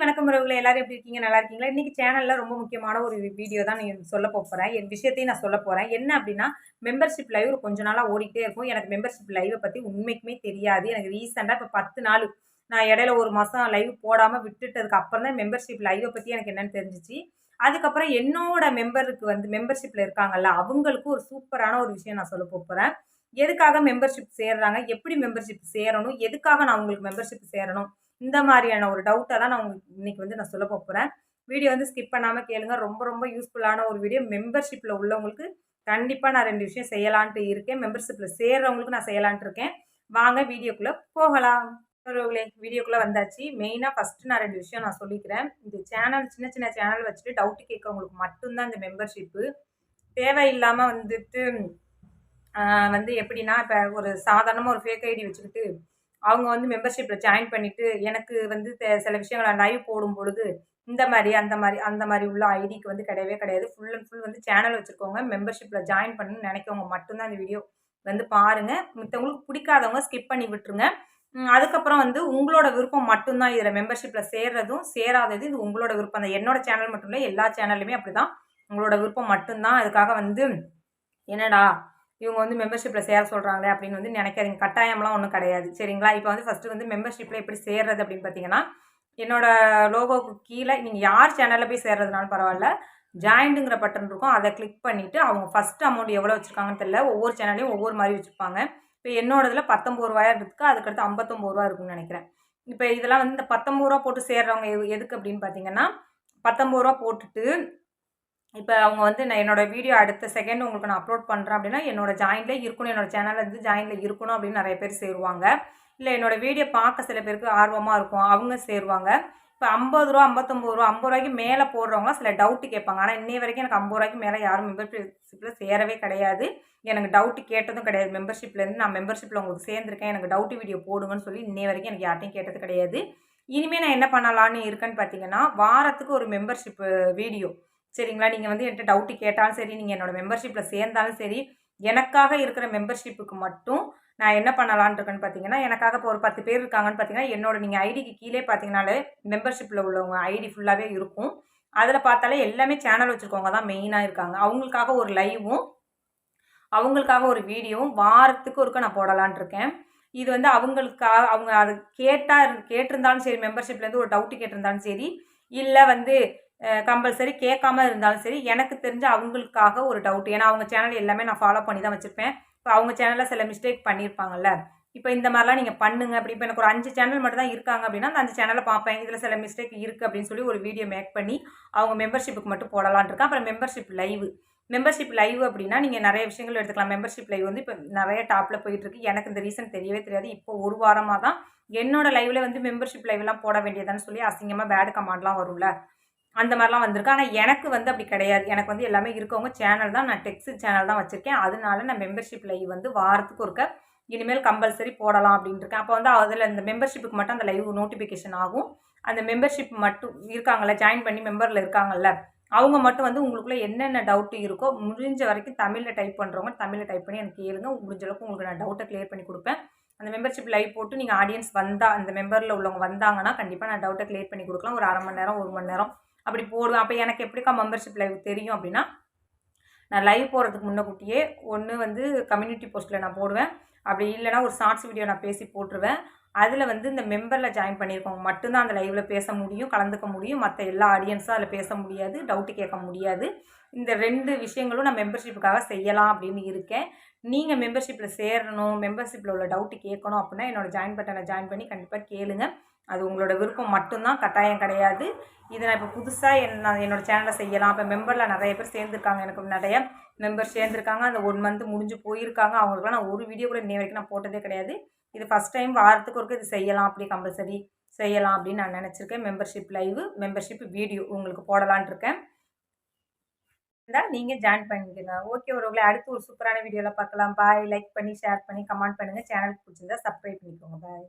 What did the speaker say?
வணக்கம் உறவுகளை. எல்லாரும் எப்படி இருக்கீங்க? நல்லா இருக்கீங்களா? இன்னைக்கு சேனல்ல ரொம்ப முக்கியமான ஒரு வீடியோ தான் நான் சொல்ல போகிறேன் என் விஷயத்தையும் நான் சொல்ல போகிறேன் என்ன அப்படின்னா மெம்பர்ஷிப் லைவ் கொஞ்ச நாளாக ஓடிக்கிட்டே இருக்கும். எனக்கு மெம்பர்ஷிப் லைவை பற்றி உண்மைக்குமே தெரியாது. எனக்கு ரீசெண்டாக இப்போ பத்து நாள் நான் இடையில ஒரு மாதம் லைவ் போடாமல் விட்டுட்டதுக்கு அப்புறம் தான் மெம்பர்ஷிப் லைவை பற்றி எனக்கு என்னன்னு தெரிஞ்சிச்சு. அதுக்கப்புறம் என்னோட மெம்பருக்கு வந்து மெம்பர்ஷிப்பில் இருக்காங்கல்ல அவங்களுக்கு ஒரு சூப்பரான ஒரு விஷயம் நான் சொல்ல போகிறேன் எதுக்காக மெம்பர்ஷிப் சேர்றாங்க? எப்படி மெம்பர்ஷிப் சேரணும்? எதுக்காக நான் உங்களுக்கு மெம்பர்ஷிப் சேரணும்? இந்த மாதிரியான ஒரு டவுட்டை தான் நான் உங்களுக்கு இன்னைக்கு வந்து நான் சொல்ல போகிறேன் வீடியோ வந்து ஸ்கிப் பண்ணாமல் கேளுங்க. ரொம்ப ரொம்ப யூஸ்ஃபுல்லான ஒரு வீடியோ மெம்பர்ஷிப்பில் உள்ளவங்களுக்கு கண்டிப்பாக நான் ரெண்டு விஷயம் செய்யலான்ட்டு இருக்கேன். மெம்பர்ஷிப்பில் சேர்றவங்களுக்கு நான் செய்யலான்ட்டு இருக்கேன். வாங்க வீடியோக்குள்ளே போகலாம். உறவுகளே வீடியோக்குள்ளே வந்தாச்சு. மெயினாக ஃபஸ்ட்டு நான் ரெண்டு விஷயம் நான் சொல்லிக்கிறேன். இந்த சேனல் சின்ன சின்ன சேனல் வச்சுட்டு டவுட்டு கேட்குறவங்களுக்கு மட்டும்தான் இந்த மெம்பர்ஷிப்பு தேவையில்லாமல் வந்துட்டு வந்து எப்படின்னா இப்போ ஒரு சாதாரணமாக ஒரு ஃபேக் ஐடி வச்சுக்கிட்டு அவங்க வந்து மெம்பர்ஷிப்பில் ஜாயின் பண்ணிவிட்டு எனக்கு வந்து சில விஷயங்களை லைவ் போடும் பொழுது இந்த மாதிரி அந்த மாதிரி அந்த மாதிரி உள்ள ஐடிக்கு வந்து கிடையவே கிடையாது. ஃபுல் அண்ட் ஃபுல் வந்து சேனல் வச்சுருக்கோங்க மெம்பர்ஷிப்பில் ஜாயின் பண்ணணும்னு நினைக்கவங்க மட்டும்தான் இந்த வீடியோ வந்து பாருங்கள் மித்தவங்களுக்கு பிடிக்காதவங்க ஸ்கிப் பண்ணி விட்டுருங்க. அதுக்கப்புறம் வந்து உங்களோட விருப்பம் மட்டும்தான் இதில் மெம்பர்ஷிப்பில் சேர்றதும் சேராதது இது உங்களோட விருப்பம். தான் என்னோட சேனல் மட்டும் இல்லை எல்லா சேனல்லையுமே அப்படி தான் உங்களோட விருப்பம் மட்டும்தான். அதுக்காக வந்து என்னடா இவங்க வந்து மெம்பர்ஷிப்பில் சேர சொல்கிறாங்களே அப்படின்னு வந்து நினைக்காதீங்க. கட்டாயம்லாம் ஒன்றும் கிடையாது. சரிங்களா? இப்போ வந்து ஃபஸ்ட்டு வந்து மெம்பர்ஷிப்பில் எப்படி சேர்றது அப்படின்னு பார்த்தீங்கன்னா என்னோட லோகோவுக்கு கீழே நீங்கள் யார் சேனலில் போய் சேர்றதுனாலும் பரவாயில்ல ஜாயிண்ட்டுங்கிற பட்டன் இருக்கும். அதை கிளிக் பண்ணிவிட்டு அவங்க ஃபஸ்ட் அமௌண்ட் எவ்வளோ வச்சுருக்காங்கன்னு தெரியல. ஒவ்வொரு சேனல்லையும் ஒவ்வொரு மாதிரி வச்சுருப்பாங்க. இப்போ என்னோடதில் பத்தொம்பது ரூபாயா இருக்குது அதுக்கடுத்து ஐம்பத்தொம்பது ரூபா இருக்குன்னு நினைக்கிறேன். இப்போ இதெல்லாம் வந்து இந்த பத்தொம்பது ரூபா போட்டு சேர்றவங்க எதுக்கு அப்படின்னு பார்த்தீங்கன்னா பத்தொம்பது ரூபா போட்டுட்டு இப்போ அவங்க வந்து நான் என்னோடய வீடியோ அடுத்த செகண்ட் உங்களுக்கு நான் அப்லோட் பண்ணுறேன் அப்படின்னா என்னோடய ஜாயின்லேயே இருக்கணும். என்னோடய சேனலில் வந்து ஜாயினில் இருக்கணும் அப்படின்னு நிறைய பேர் சேருவாங்க. இல்லை என்னோடய வீடியோ பார்க்க சில பேருக்கு ஆர்வமாக இருக்கும். அவங்க சேருவாங்க. இப்போ ஐம்பது ரூபா ஐம்பத்தொம்பது ரூபா ஐம்பது ரூபாய்க்கு மேலே போடுறவங்களாம் சில டவுட்டு கேட்பாங்க. ஆனால் இன்னை வரைக்கும் எனக்கு ஐம்பது ரூபாய்க்கு மேலே யாரும் மெம்பர்ஷிப்பில் சேரவே கிடையாது. எனக்கு டவுட்டு கேட்டதும் கிடையாது. மெம்பர்ஷிப்லேருந்து நான் மெம்பர்ஷிப்பில் உங்களுக்கு சேர்ந்துருக்கேன். எனக்கு டவுட்டு வீடியோ போடுங்கன்னு சொல்லி இன்னை வரைக்கும் எனக்கு யார்ட்டையும் கேட்டது கிடையாது. இனிமேல் நான் என்ன பண்ணலான்னு இருக்கேன்னு பார்த்தீங்கன்னா வாரத்துக்கு ஒரு மெம்பர்ஷிப் வீடியோ சரிங்களா? நீங்கள் வந்து என்கிட்ட டவுட்டு கேட்டாலும் சரி நீங்கள் என்னோடய மெம்பர்ஷிப்பில் சேர்ந்தாலும் சரி எனக்காக இருக்கிற மெம்பர்ஷிப்புக்கு மட்டும் நான் என்ன பண்ணலான் இருக்கேன்னு பார்த்தீங்கன்னா எனக்காக இப்போ ஒரு பத்து பேர் இருக்காங்கன்னு பார்த்தீங்கன்னா என்னோட நீங்கள் ஐடிக்கு கீழே பார்த்தீங்கனாலே மெம்பர்ஷிப்பில் உள்ளவங்க ஐடி ஃபுல்லாகவே இருக்கும். அதில் பார்த்தாலே எல்லாமே சேனல் வச்சுருக்கவங்க தான் மெயினாக இருக்காங்க. அவங்களுக்காக ஒரு லைவும் அவங்களுக்காக ஒரு வீடியோவும் வாரத்துக்கு ஒருக்க நான் போடலான் இருக்கேன். இது வந்து அவங்களுக்காக அவங்க அது கேட்டால் கேட்டிருந்தாலும் சரி மெம்பர்ஷிப்லேருந்து ஒரு டவுட்டு கேட்டிருந்தாலும் சரி இல்லை வந்து கம்பல்சரி கேட்காம இருந்தாலும் சரி எனக்கு தெரிஞ்ச அவங்களுக்காக ஒரு டவுட் ஏன்னா அவங்க சேனல் எல்லாமே நான் ஃபாலோ பண்ணி தான் வச்சுருப்பேன். இப்போ அவங்க சேனலில் சில மிஸ்டேக் பண்ணியிருப்பாங்கல்ல இப்போ இந்த மாதிரிலாம் நீங்கள் பண்ணுங்க. அப்படி இப்போ எனக்கு ஒரு அஞ்சு சேனல் மட்டும் தான் இருக்காங்க அப்படின்னா அந்த அஞ்சு சேனலை பார்ப்பேன். இதில் சில மிஸ்டேக் இருக்குது அப்படின்னு சொல்லி ஒரு வீடியோ மேக் பண்ணி அவங்க மெம்பர்ஷிப்புக்கு மட்டும் போடலான் இருக்கேன். அப்புறம் மெம்பர்ஷிப் லைவ் மெம்பர்ஷிப் லைவ் அப்படின்னா நீங்கள் நிறைய விஷயங்கள் எடுத்துக்கலாம். மெம்பர்ஷிப் லைவ் வந்து இப்போ நிறைய டாப்பில் போயிட்டுருக்கு எனக்கு இந்த ரீசன் தெரியவே தெரியாது. இப்போ ஒரு வாரமாக தான் என்னோட லைவில் வந்து மெம்பர்ஷிப் லைவ்லாம் போட வேண்டியதான்னு சொல்லி அசிங்கமாக பேடு கமாண்ட்லாம் வரும்ல. அந்த மாதிரிலாம் வந்திருக்கு. ஆனால் எனக்கு வந்து அப்படி கிடையாது. எனக்கு வந்து எல்லாமே இருக்கவங்க சேனல் தான். நான் டெக்ஸ்ட் சேனல் தான் வச்சுருக்கேன். அதனால நான் மெம்பர்ஷிப் லைவ் வந்து வாரத்துக்கு ஒருக்க இனிமேல் கம்பல்சரி போடலாம் அப்படின்ட்டு இருக்கேன் அப்போ வந்து அதில் இந்த மெம்பர்ஷிப்புக்கு மட்டும் அந்த லைவ் நோட்டிஃபிகேஷன் ஆகும். அந்த மெம்பர்ஷிப் மட்டும் இருக்காங்கல்ல ஜாயின் பண்ணி மெம்பரில் இருக்காங்கல்ல அவங்க மட்டும் வந்து உங்களுக்குள்ளே என்னென்ன டவுட்டு இருக்கோ முடிஞ்ச வரைக்கும் தமிழில் டைப் பண்ணுறவங்க தமிழில் டைப் பண்ணி எனக்கு கேளுங்க. முடிஞ்ச அளவுக்கு உங்களுக்கு நான் டவுட்டை கிளியர் பண்ணி கொடுப்பேன். அந்த மெம்பர்ஷிப் லைவ் போட்டு நீங்கள் ஆடியன்ஸ் வந்தால் அந்த மெம்பரில் உள்ளவங்க வந்தாங்கன்னா கண்டிப்பாக நான் டவுட்டை கிளியர் பண்ணி கொடுக்கலாம். ஒரு அரை மணி நேரம் ஒரு மணி நேரம் அப்படி போடுவேன் அப்போ எனக்கு எப்படிக்கா மெம்பர்ஷிப் லைவ் தெரியும் அப்படின்னா நான் லைவ் போகிறதுக்கு முன்னக்கூட்டியே ஒன்று வந்து கம்யூனிட்டி போஸ்ட்டில் நான் போடுவேன். அப்படி இல்லைனா ஒரு ஷார்ட்ஸ் வீடியோ நான் பேசி போட்டுருவேன். அதில் வந்து இந்த மெம்பரில் ஜாயின் பண்ணியிருக்கவங்க மட்டும்தான் அந்த லைவில் பேச முடியும் கலந்துக்க முடியும். மற்ற எல்லா ஆடியன்ஸும் அதில் பேச முடியாது டவுட்டு கேட்க முடியாது. இந்த ரெண்டு விஷயங்களும் நான் மெம்பர்ஷிப்புக்காக செய்யலாம் அப்படின்னு இருக்கேன். நீங்கள் மெம்பர்ஷிப்பில் சேரணும் மெம்பர்ஷிப்பில் உள்ள டவுட்டு கேட்கணும் அப்படின்னா என்னோடய ஜாயின் பட்டனை ஜாயின் பண்ணி கண்டிப்பாக கேளுங்கள் அது உங்களோட விருப்பம் மட்டும்தான் கட்டாயம் கிடையாது. இதை நான் இப்போ புதுசாக என் நான் என்னோடய சேனலில் செய்யலாம். இப்போ மெம்பரில் நிறைய பேர் சேர்ந்துருக்காங்க எனக்கு நிறைய மெம்பர் சேர்ந்துருக்காங்க. அந்த ஒன் மந்த் முடிஞ்சு போயிருக்காங்க. அவங்களுக்குலாம் நான் ஒரு வீடியோ கூட இன்னை வரைக்கும் நான் போட்டதே கிடையாது. இது ஃபஸ்ட் டைம் வாரத்துக்கு ஒருக்கு இது செய்யலாம். அப்படி கம்பல்சரி செய்யலாம் அப்படின்னு நான் நினச்சிருக்கேன். மெம்பர்ஷிப் லைவு மெம்பர்ஷிப் வீடியோ உங்களுக்கு போடலான் இருக்கேன். இருந்தால் நீங்கள் ஜாயின் பண்ணிக்கோங்க. ஓகே ஒருவங்களை அடுத்து ஒரு சூப்பரான வீடியோவில் பார்க்கலாம். பாய் லைக் பண்ணி ஷேர் பண்ணி கமெண்ட் பண்ணுங்கள் சேனலுக்கு பிடிச்சிருந்தா சப்ஸ்கிரைப் பண்ணிக்கோங்க. பாய்